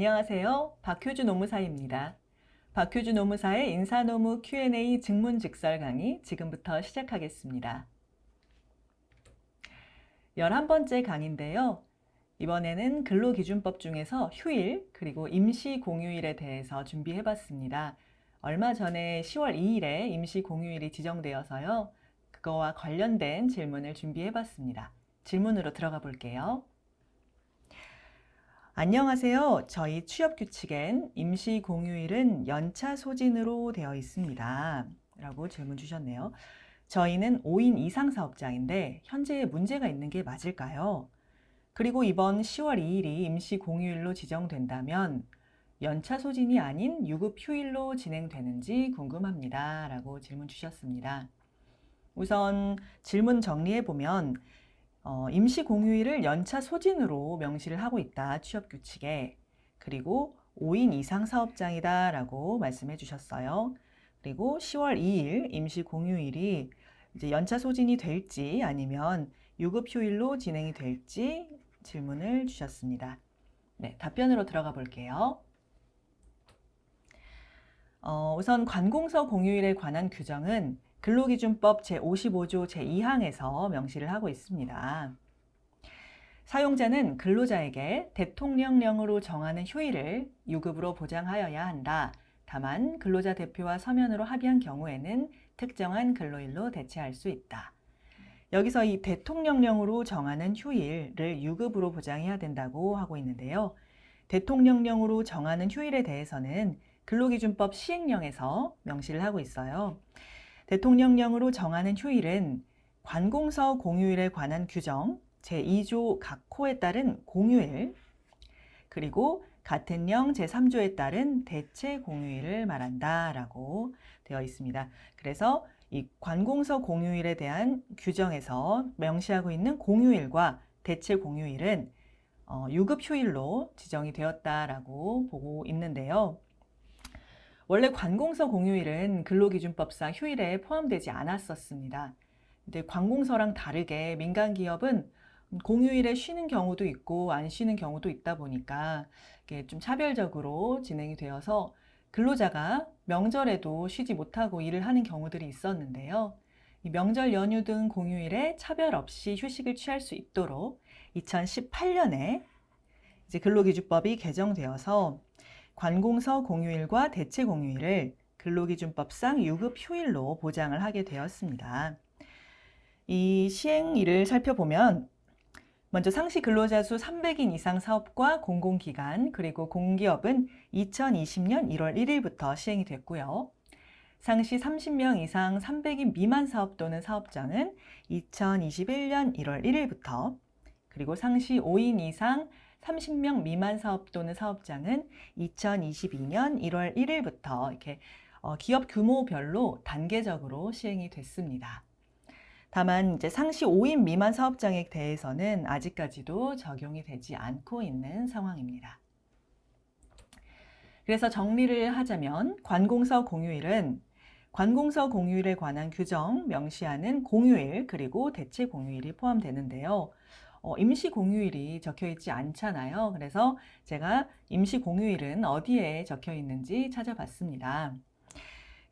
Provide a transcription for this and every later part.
안녕하세요. 박효주 노무사입니다. 박효주 노무사의 인사노무 Q&A 증문즉설 강의 지금부터 시작하겠습니다. 11번째 강의인데요. 이번에는 근로기준법 중에서 휴일 그리고 임시공휴일에 대해서 준비해봤습니다. 얼마 전에 10월 2일에 임시공휴일이 지정되어서요. 그거와 관련된 질문을 준비해봤습니다. 질문으로 들어가 볼게요. 안녕하세요. 저희 취업 규칙엔 임시 공휴일은 연차 소진으로 되어 있습니다. 라고 질문 주셨네요. 저희는 5인 이상 사업장인데 현재 문제가 있는 게 맞을까요? 그리고 이번 10월 2일이 임시 공휴일로 지정된다면 연차 소진이 아닌 유급 휴일로 진행되는지 궁금합니다. 라고 질문 주셨습니다. 우선 질문 정리해 보면 어, 임시 공휴일을 연차 소진으로 명시를 하고 있다. 취업 규칙에. 그리고 5인 이상 사업장이다 라고 말씀해 주셨어요. 그리고 10월 2일 임시 공휴일이 이제 연차 소진이 될지 아니면 유급 휴일로 진행이 될지 질문을 주셨습니다. 네, 답변으로 들어가 볼게요. 어, 우선 관공서 공휴일에 관한 규정은 근로기준법 제55조 제2항에서 명시를 하고 있습니다. 사용자는 근로자에게 대통령령으로 정하는 휴일을 유급으로 보장하여야 한다. 다만 근로자 대표와 서면으로 합의한 경우에는 특정한 근로일로 대체할 수 있다. 여기서 이 대통령령으로 정하는 휴일을 유급으로 보장해야 된다고 하고 있는데요. 대통령령으로 정하는 휴일에 대해서는 근로기준법 시행령에서 명시를 하고 있어요. 대통령령으로 정하는 휴일은 관공서 공휴일에 관한 규정 제2조 각 호에 따른 공휴일 그리고 같은 령 제3조에 따른 대체 공휴일을 말한다라고 되어 있습니다. 그래서 이 관공서 공휴일에 대한 규정에서 명시하고 있는 공휴일과 대체 공휴일은 어, 유급 휴일로 지정이 되었다라고 보고 있는데요. 원래 관공서 공휴일은 근로기준법상 휴일에 포함되지 않았었습니다. 근데 관공서랑 다르게 민간 기업은 공휴일에 쉬는 경우도 있고 안 쉬는 경우도 있다 보니까 이게 좀 차별적으로 진행이 되어서 근로자가 명절에도 쉬지 못하고 일을 하는 경우들이 있었는데요. 이 명절 연휴 등 공휴일에 차별 없이 휴식을 취할 수 있도록 2018년에 이제 근로기준법이 개정되어서 관공서 공휴일과 대체 공휴일을 근로기준법상 유급 휴일로 보장을 하게 되었습니다. 이 시행일을 살펴보면 먼저 상시 근로자 수 300인 이상 사업과 공공기관 그리고 공기업은 2020년 1월 1일부터 시행이 됐고요. 상시 30명 이상 300인 미만 사업 또는 사업장은 2021년 1월 1일부터 그리고 상시 5인 이상 30명 미만 사업 또는 사업장은 2022년 1월 1일부터 이렇게 어, 기업 규모별로 단계적으로 시행이 됐습니다. 다만 이제 상시 5인 미만 사업장에 대해서는 아직까지도 적용이 되지 않고 있는 상황입니다. 그래서 정리를 하자면 관공서 공휴일은 관공서 공휴일에 관한 규정 명시하는 공휴일 그리고 대체 공휴일이 포함되는데요. 어, 임시 공휴일이 적혀 있지 않잖아요. 그래서 제가 임시 공휴일은 어디에 적혀 있는지 찾아봤습니다.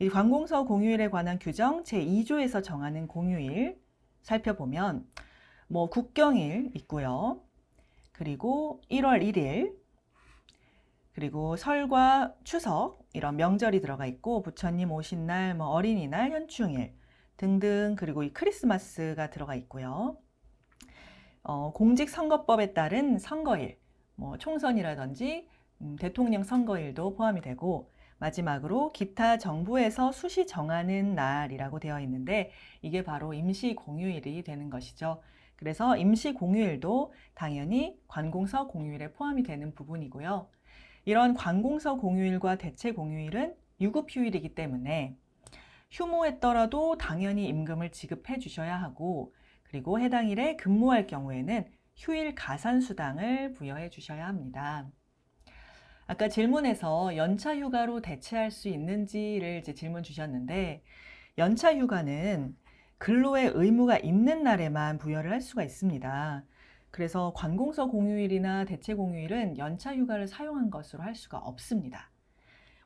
이 관공서 공휴일에 관한 규정 제2조에서 정하는 공휴일 살펴보면 뭐 국경일 있고요. 그리고 1월 1일 그리고 설과 추석 이런 명절이 들어가 있고 부처님 오신 날, 뭐 어린이날, 현충일 등등 그리고 이 크리스마스가 들어가 있고요. 어, 공직선거법에 따른 선거일, 뭐 총선이라든지 음, 대통령 선거일도 포함이 되고 마지막으로 기타 정부에서 수시 정하는 날이라고 되어 있는데 이게 바로 임시 공휴일이 되는 것이죠. 그래서 임시 공휴일도 당연히 관공서 공휴일에 포함이 되는 부분이고요. 이런 관공서 공휴일과 대체 공휴일은 유급 휴일이기 때문에 휴무했더라도 당연히 임금을 지급해 주셔야 하고 그리고 해당 일에 근무할 경우에는 휴일 가산 수당을 부여해 주셔야 합니다. 아까 질문에서 연차 휴가로 대체할 수 있는지를 이제 질문 주셨는데 연차 휴가는 근로의 의무가 있는 날에만 부여를 할 수가 있습니다. 그래서 관공서 공휴일이나 대체 공휴일은 연차 휴가를 사용한 것으로 할 수가 없습니다.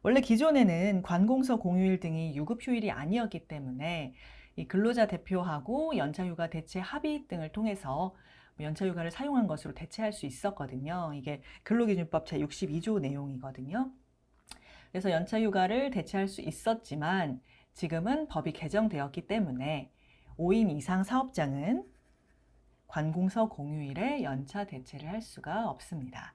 원래 기존에는 관공서 공휴일 등이 유급 휴일이 아니었기 때문에 이 근로자 대표하고 연차 휴가 대체 합의 등을 통해서 연차 휴가를 사용한 것으로 대체할 수 있었거든요. 이게 근로기준법 제62조 내용이거든요. 그래서 연차 휴가를 대체할 수 있었지만 지금은 법이 개정되었기 때문에 5인 이상 사업장은 관공서 공휴일에 연차 대체를 할 수가 없습니다.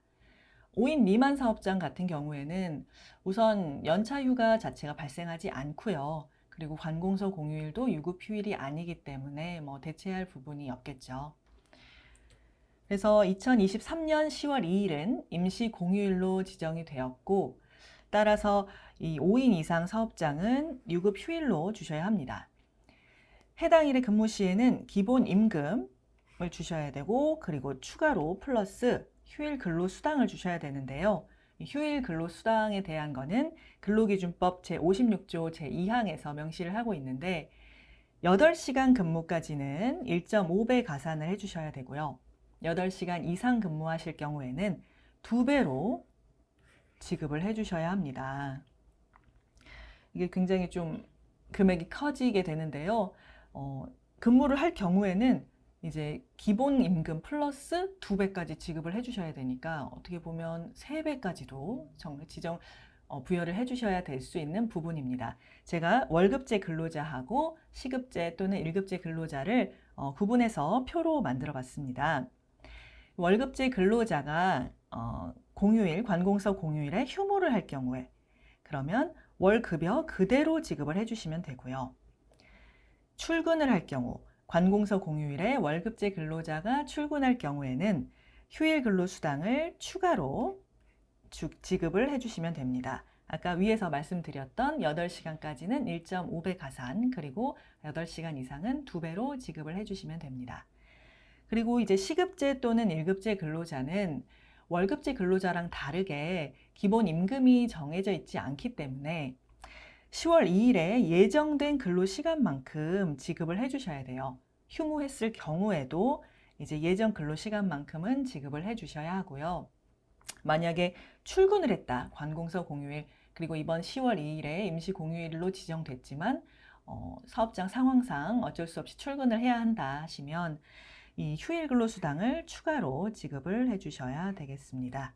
5인 미만 사업장 같은 경우에는 우선 연차 휴가 자체가 발생하지 않고요. 그리고 관공서 공휴일도 유급 휴일이 아니기 때문에 뭐 대체할 부분이 없겠죠. 그래서 2023년 10월 2일은 임시 공휴일로 지정이 되었고 따라서 이 5인 이상 사업장은 유급 휴일로 주셔야 합니다. 해당 일의 근무 시에는 기본 임금을 주셔야 되고 그리고 추가로 플러스 휴일 근로 수당을 주셔야 되는데요. 이 휴일 근로 수당에 대한 거는 근로기준법 제56조 제2항에서 명시를 하고 있는데 8시간 근무까지는 1.5배 가산을 해 주셔야 되고요. 8시간 이상 근무하실 경우에는 2배로 지급을 해 주셔야 합니다. 이게 굉장히 좀 금액이 커지게 되는데요. 어, 근무를 할 경우에는 이제 기본 임금 플러스 두 배까지 지급을 해주셔야 되니까 어떻게 보면 세 배까지도 정말 지정 어, 부여를 해주셔야 될 수 있는 부분입니다. 제가 월급제 근로자하고 시급제 또는 일급제 근로자를 어, 구분해서 표로 만들어 봤습니다. 월급제 근로자가 어, 공휴일, 관공서 공휴일에 휴무를 할 경우에 그러면 월급여 그대로 지급을 해주시면 되고요. 출근을 할 경우, 관공서 공휴일에 월급제 근로자가 출근할 경우에는 휴일 근로수당을 추가로 주- 지급을 해주시면 됩니다. 아까 위에서 말씀드렸던 8시간까지는 1.5배 가산, 그리고 8시간 이상은 2배로 지급을 해주시면 됩니다. 그리고 이제 시급제 또는 일급제 근로자는 월급제 근로자랑 다르게 기본 임금이 정해져 있지 않기 때문에 10월 2일에 예정된 근로 시간만큼 지급을 해주셔야 돼요. 휴무했을 경우에도 이제 예정 근로 시간만큼은 지급을 해주셔야 하고요. 만약에 출근을 했다, 관공서 공휴일, 그리고 이번 10월 2일에 임시 공휴일로 지정됐지만 어, 사업장 상황상 어쩔 수 없이 출근을 해야 한다 하시면 이 휴일 근로 수당을 추가로 지급을 해주셔야 되겠습니다.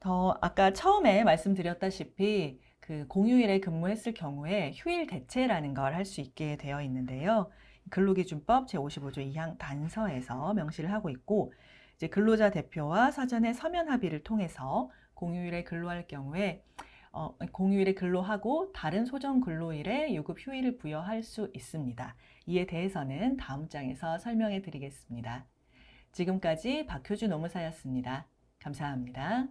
더 아까 처음에 말씀드렸다시피 그 공휴일에 근무했을 경우에 휴일 대체라는 걸 할 수 있게 되어 있는데요. 근로기준법 제55조 2항 단서에서 명시를 하고 있고 이제 근로자 대표와 사전에 서면 합의를 통해서 공휴일에 근로할 경우에 어, 공휴일에 근로하고 다른 소정 근로일에 유급 휴일을 부여할 수 있습니다. 이에 대해서는 다음 장에서 설명해 드리겠습니다. 지금까지 박효주 노무사였습니다. 감사합니다.